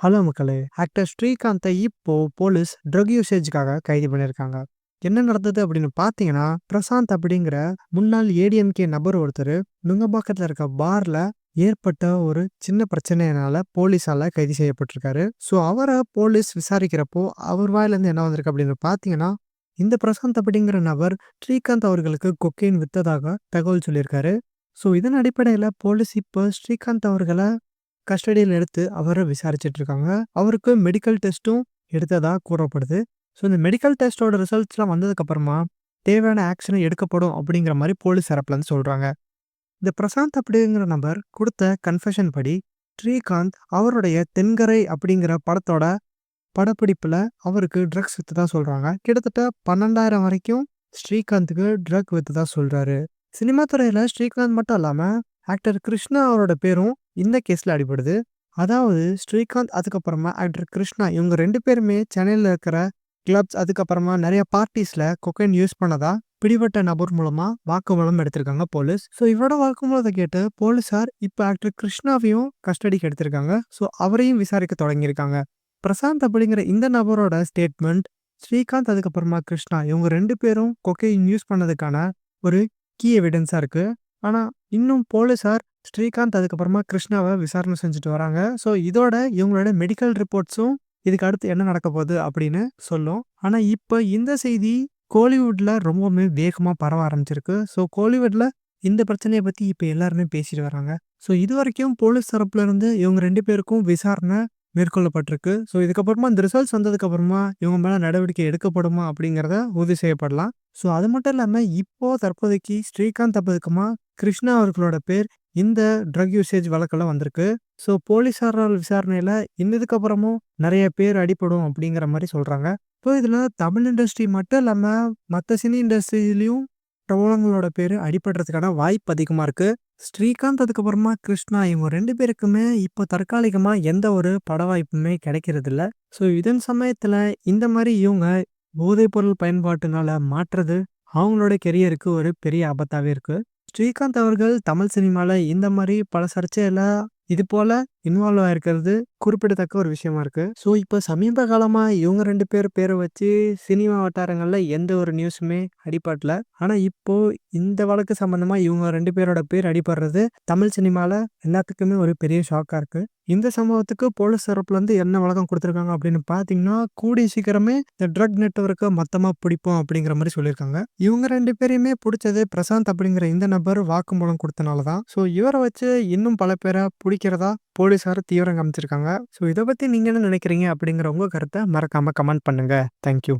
Hello மக்களே! Actor ஸ்ரீகாந்தை இப்போ police drug யூசேஜ்க்காக கைது பண்ணியிருக்காங்க. என்ன நடந்தது அப்படின்னு பார்த்தீங்கன்னா, பிரசாந்த் அப்படிங்கிற முன்னாள் ஏடிஎம்கே நபர் ஒருத்தர் நுங்கம்பாக்கத்துல இருக்க பார்ல ஏற்பட்ட ஒரு சின்ன பிரச்சனையினால போலீஸால கைது செய்யப்பட்டிருக்காரு. ஸோ அவர போலீஸ் விசாரிக்கிறப்போ, அவர் வாயிலேருந்து என்ன வந்திருக்கு அப்படின்னு பார்த்தீங்கன்னா, இந்த பிரசாந்த் அப்படிங்கிற நபர் ஸ்ரீகாந்த் அவர்களுக்கு கொக்கைன் வித்ததாக தகவல் சொல்லியிருக்காரு. ஸோ இதன் அடிப்படையில போலீஸ் இப்போ ஸ்ரீகாந்த் அவர்கள கஸ்டடியில் எடுத்து அவரை விசாரிச்சுட்டு இருக்காங்க. அவருக்கு மெடிக்கல் டெஸ்ட்டும் எடுத்ததா கூறப்படுது. ஸோ இந்த மெடிக்கல் டெஸ்ட்டோட ரிசல்ட்ஸ்லாம் வந்ததுக்கப்புறமா, தேவையான ஆக்ஷன் எடுக்கப்படும் அப்படிங்கிற மாதிரி போலீஸ் தரப்புலருந்து சொல்கிறாங்க இந்த பிரசாந்த் அப்படிங்கிற நபர் கொடுத்த கன்ஃபெஷன் படி, ஸ்ரீகாந்த் அவருடைய தென்கரை அப்படிங்கிற படத்தோட படப்பிடிப்பில் அவருக்கு ட்ரக்ஸ் விற்று தான் சொல்கிறாங்க கிட்டத்தட்ட 12,000 வரைக்கும் ஸ்ரீகாந்துக்கு ட்ரக் விற்று தான் சொல்கிறாரு சினிமா துறையில் ஸ்ரீகாந்த் மட்டும் இல்லாமல் ஆக்டர் கிருஷ்ணா அவரோட பேரும் இந்த கேஸ்ல அடிபடுது. அதாவது ஸ்ரீகாந்த் அதுக்கப்புறமா ஆக்டர் கிருஷ்ணா இவங்க ரெண்டு பேருமே சென்னையில் இருக்கிற கிளப்ஸ், அதுக்கப்புறமா நிறைய பார்ட்டீஸ்ல கொக்கைன் யூஸ் பண்ணதா பிடிபட்ட நபர் மூலமா வாக்குமூலம் எடுத்திருக்காங்க போலீஸ். ஸோ இவரோட வாக்குமூலத்த கேட்டு போலீஸார் இப்போ ஆக்டர் கிருஷ்ணாவையும் கஸ்டடிக்கு எடுத்திருக்காங்க. ஸோ அவரையும் விசாரிக்க தொடங்கியிருக்காங்க. பிரசாந்த் அப்படிங்கிற இந்த நபரோட ஸ்டேட்மெண்ட், ஸ்ரீகாந்த் அதுக்கப்புறமா கிருஷ்ணா இவங்க ரெண்டு பேரும் கொக்கைன் யூஸ் பண்ணதுக்கான ஒரு கீ எவிடன்ஸா இருக்கு. ஆனா இன்னும் போலீஸார் ஸ்ரீகாந்த் அதுக்கப்புறமா கிருஷ்ணாவை விசாரணை செஞ்சுட்டு வராங்க. ஸோ இதோட இவங்களோட மெடிக்கல் ரிப்போர்ட்ஸும் இதுக்கு அடுத்து என்ன நடக்க போகுது அப்படின்னு சொல்லும். ஆனால் இப்போ இந்த செய்தி கோலிவுட்ல ரொம்பவுமே வேகமாக பரவ ஆரம்பிச்சிருக்கு. ஸோ கோலிவுட்ல இந்த பிரச்சனையை பற்றி இப்போ எல்லாருமே பேசிட்டு வராங்க. ஸோ இது வரைக்கும் போலீஸ் தரப்புல இருந்து இவங்க ரெண்டு பேருக்கும் விசாரணை மேற்கொள்ளப்பட்டிருக்கு. ஸோ இதுக்கப்புறமா இந்த ரிசல்ட்ஸ் வந்ததுக்கப்புறமா இவங்க மேலே நடவடிக்கை எடுக்கப்படுமா அப்படிங்கிறத உறுதி செய்யப்படலாம். ஸோ அது மட்டும் இல்லாமல் இப்போ தற்போதைக்கு ஸ்ரீகாந்த் தப்பதுக்குமா கிருஷ்ணா அவர்களோட பேர் இந்த ட்ரக் யூசேஜ் வழக்கெல்லாம் வந்திருக்கு. ஸோ போலீஸாரால் விசாரணையில் இன்னதுக்கு அப்புறமும் நிறைய பேர் அடிபடும் அப்படிங்கிற மாதிரி சொல்கிறாங்க ஸோ இதில் தமிழ் இண்டஸ்ட்ரி மட்டும் இல்லாமல் மற்ற சினி இண்டஸ்ட்ரியிலையும் பிரபலங்களோட பேர் அடிபடுறதுக்கான வாய்ப்பு அதிகமாக இருக்கு. ஸ்ரீகாந்த் அதுக்கப்புறமா கிருஷ்ணா இவங்க ரெண்டு பேருக்குமே இப்போ தற்காலிகமாக எந்த ஒரு பட வாய்ப்புமே கிடைக்கிறதில்ல. ஸோ இதன் சமயத்தில் இந்த மாதிரி இவங்க போதைப்பொருள் பயன்பாட்டுனால மாற்றுறது அவங்களோட கெரியருக்கு ஒரு பெரிய ஆபத்தாகவே இருக்குது ஸ்ரீகாந்த் அவர்கள் தமிழ் சினிமாவில் இந்த மாதிரி பல சர்ச்சையில இது போல் இன்வால்வ் ஆயிருக்கிறது குறிப்பிடத்தக்க ஒரு விஷயமா இருக்கு. ஸோ இப்போ சமீப காலமா இவங்க ரெண்டு பேர் பேரை வச்சு சினிமா வட்டாரங்கள்ல எந்த ஒரு நியூஸுமே அடிபடல. ஆனா இப்போ இந்த வழக்கு சம்பந்தமா இவங்க ரெண்டு பேரோட பேர் அடிபடுறது தமிழ் சினிமால எல்லாத்துக்குமே ஒரு பெரிய ஷாக்கா இருக்கு. இந்த சம்பவத்துக்கு போலீஸ் தரப்புலேருந்து என்ன வழக்கம் கொடுத்துருக்காங்க அப்படின்னு பார்த்தீங்கன்னா, கூடி சீக்கிரமே இந்த ட்ரக் நெட்ஒர்க்கை மொத்தமா பிடிப்போம் அப்படிங்கிற மாதிரி சொல்லியிருக்காங்க. இவங்க ரெண்டு பேரையுமே பிடிச்சது பிரசாந்த் அப்படிங்கிற இந்த நபர் வாக்குமூலம் கொடுத்தனால தான். ஸோ இவரை வச்சு இன்னும் பல பேராக பிடிக்கிறதா போலீஸ் போலீஸார் தீவிரம் காமிச்சிருக்காங்க. ஸோ இதை பற்றி நீங்கள் என்ன நினைக்கிறீங்க அப்படிங்கிற உங்க கருத்தை மறக்காமல் கமெண்ட் பண்ணுங்கள் தேங்க் யூ.